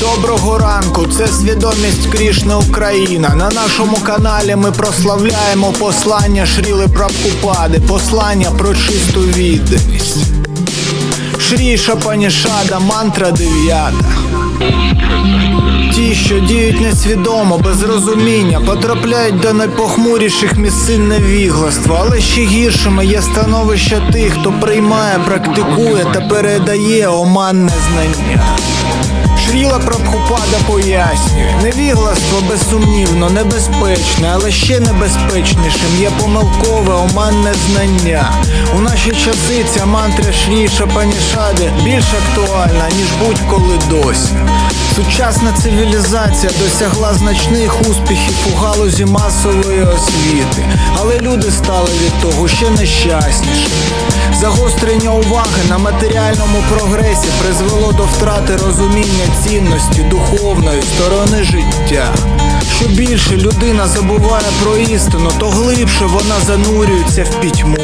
Доброго ранку, це свідомість Крішна Україна. На нашому каналі ми прославляємо послання Шріли Прабхупади, послання про чисту відданість. Шрі Шапанішада, мантра дев'ята. Ті, що діють несвідомо, без розуміння, потрапляють до найпохмуріших місцин невігластва, але ще гіршими є становище тих, хто приймає, практикує та передає оманне знання. Шріла Прабхупада пояснює, невігластво безсумнівно небезпечне, але ще небезпечнішим є помилкове оманне знання. У наші часи ця мантра Шрі Шапанішади більш актуальна, ніж будь-коли досі. Сучасна цивілізація досягла значних успіхів у галузі масової освіти, але люди стали від того ще нещаснішими. Загострення уваги на матеріальному прогресі призвело до втрати розуміння цінності духовної сторони життя. Що більше людина забуває про істину, то глибше вона занурюється в пітьму.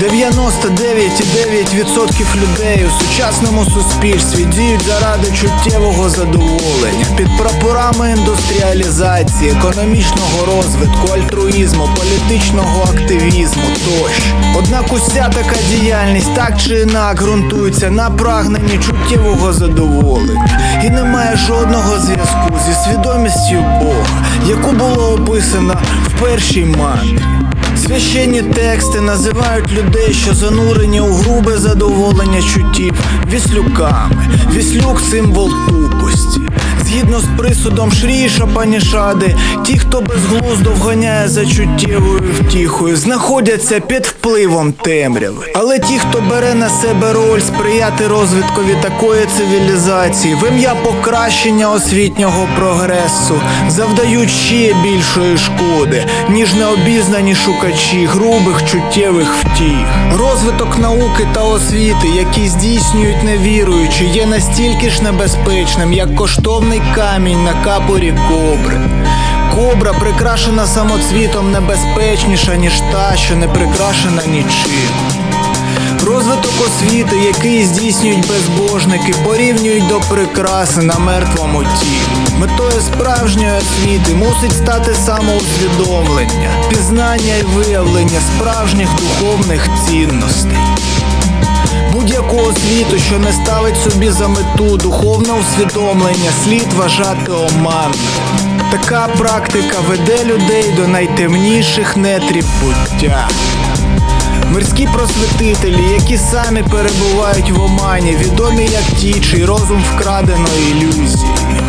99,9% людей у сучасному суспільстві діють заради чуттєвого задоволення під прапорами індустріалізації, економічного розвитку, альтруїзму, політичного активізму тощо. Однак уся така діяльність так чи інак ґрунтується на прагненні чуттєвого задоволення і не має жодного зв'язку зі свідомістю Бога, яку було описано в першій мантрі. Священні тексти називають людей, що занурені у грубе задоволення чуттів віслюками. Віслюк символ тупості. Згідно з присудом Шрі Шапанішади, ті, хто безглуздо вганяє за чуттєвою втіхою, знаходяться під впливом темряви. Але ті, хто бере на себе роль сприяти розвиткові такої цивілізації, в ім'я покращення освітнього прогресу, завдають ще більшої шкоди, ніж необізнані шукачі грубих чуттєвих втіх. Розвиток науки та освіти, які здійснюють невіруючі, є настільки ж небезпечним, як коштовний камінь на капорі кобри. Кобра, прикрашена самоцвітом, небезпечніша, ніж та, що не прикрашена нічим. Розвиток освіти, який здійснюють безбожники, порівнюють до прикраси на мертвому тілі. Метою справжньої освіти мусить стати самоусвідомлення, пізнання і виявлення справжніх духовних цінностей. Будь-яку світу, що не ставить собі за мету духовне усвідомлення, слід вважати оман. Така практика веде людей до найтемніших нетрів буття. Мирські просвітителі, які самі перебувають в омані, відомі як ті, чий розум вкрадено ілюзією.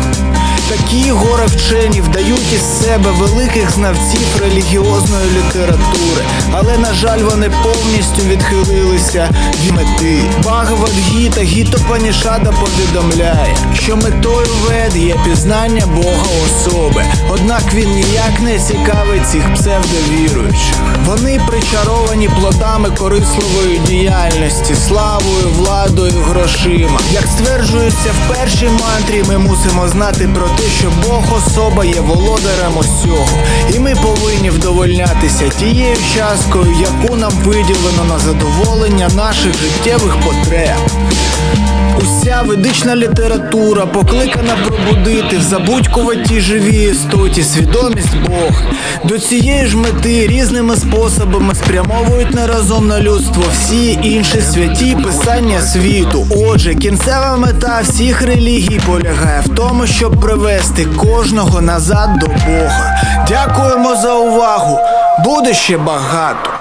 Такі горе вчені вдають із себе великих знавців релігіозної літератури, але, на жаль, вони повністю відхилилися від мети. Багавадгіта Гітопанішада повідомляє, що метою вед є пізнання Бога особи, однак він ніяк не цікавий цих псевдовіруючих. Вони причаровані плодами корисливої діяльності, славою, владою, грошима. Як стверджується в першій мантрі, ми мусимо знати про те, що Бог особа є володарем усього, і ми повинні вдовольнятися тією часткою, яку нам виділено на задоволення наших життєвих потреб. Уся ведична література покликана пробудити в забудькуватій живій істоті свідомість Бога. До цієї ж мети різними способами спрямовують нерозумне людство всі інші святі писання світу. Отже, кінцева мета всіх релігій полягає в тому, щоб привести кожного назад до Бога. Дякуємо за увагу. Буде ще багато.